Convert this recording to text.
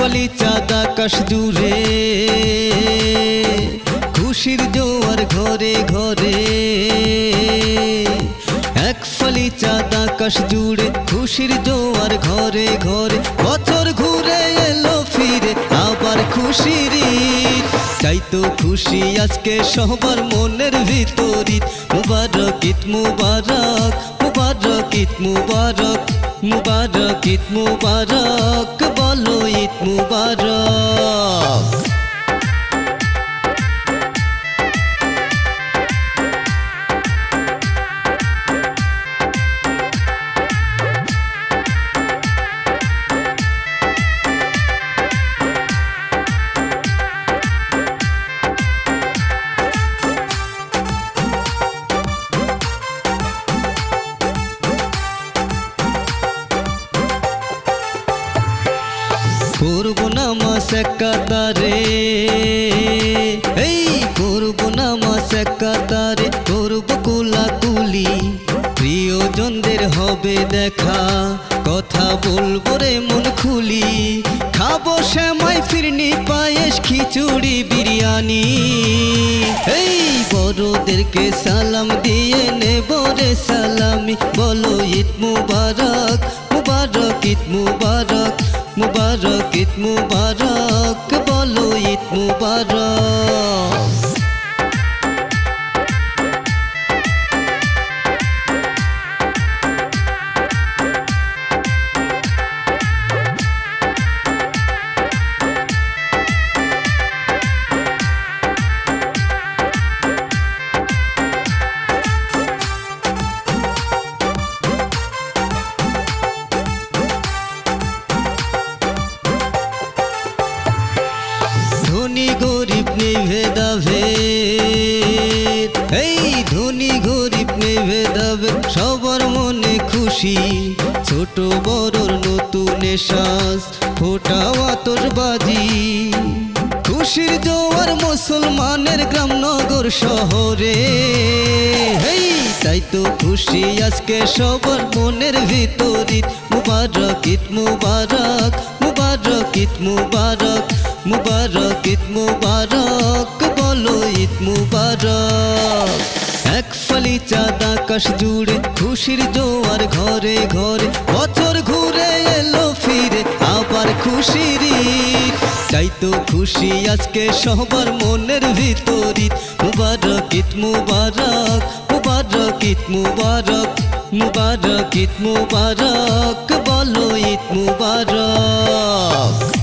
আকাশ জুড়ে। খুশির জোয়ার ঘরে ঘরে। এক ফালি চাঁদ আকাশ জুড়ে, খুশির জোয়ার ঘরে ঘরে। বছর ঘুরে এলো ফিরে, আবার খুশির। চাই তো খুশি আজকে সবার মনের ভিতরিত মুবারক, ঈদ মুবারক মুবারক, ঈদ মুবারক। মুবারক ঈদ মুবারক বলো ঈদ মুবারক। না মাস কাতারে এই করব না মাস কাতারে করব কুলাকুলি প্রিয়জনদের হবে দেখা কথা বলব রে মন খুলি খাব শ্যামাই ফিরনি পায়েস খিচুড়ি বিরিয়ানি এই বড়দেরকে সালাম দিয়ে নেব রে সালামি বলো ঈদ মুবারক মুবারক ঈদ মুবারক মুবারক ঈদ মুবারক বলো ঈদ মুবারক। গরিব নেই ভেদাভেদ এই ধনী গরিব নেই ভেদাভেদ সবার মনে খুশি। ছোট বড়র নতুন শ্বাস ফোটাও আতশবাজি। খুশির জোয়ার মুসলমানের গ্রাম নগর শহরে। হেই, তাই তো খুশি আজকে সবার মনের ভিতরিত। মুবারক ঈদ মুবারক মুবারক ঈদ মুবারক। মুবারক, ঈদ মুবারক, বলো ঈদ মুবারক। এক ফালি চাঁদ আকাশ জুড়ে, খুশির জোয়ার ঘরে ঘরে, বছর ঘুরে এলো ফিরে, আবার খুশির। তাই তো খুশি আজকে সবার মনের ভিতরিত মুবারক, ঈদ মুবারক মুবারক, ঈদ মুবারক মুবারক, ঈদ মুবারক, বলো ঈদ মুবারক।